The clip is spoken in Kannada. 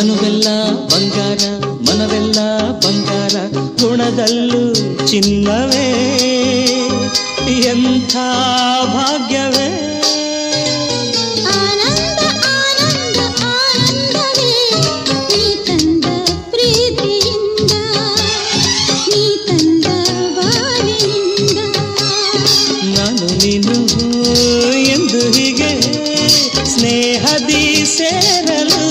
ತನುವೆಲ್ಲ ಬಂಗಾರ ಮನವೆಲ್ಲ ಬಂಗಾರ ಗುಣದಲ್ಲೂ ಚಿನ್ನವೇ. ಎಂಥ ಭಾಗ್ಯವೇ. ಎಂದು ಹೀಗೆ ಸ್ನೇಹದಿ ಸೇರಲು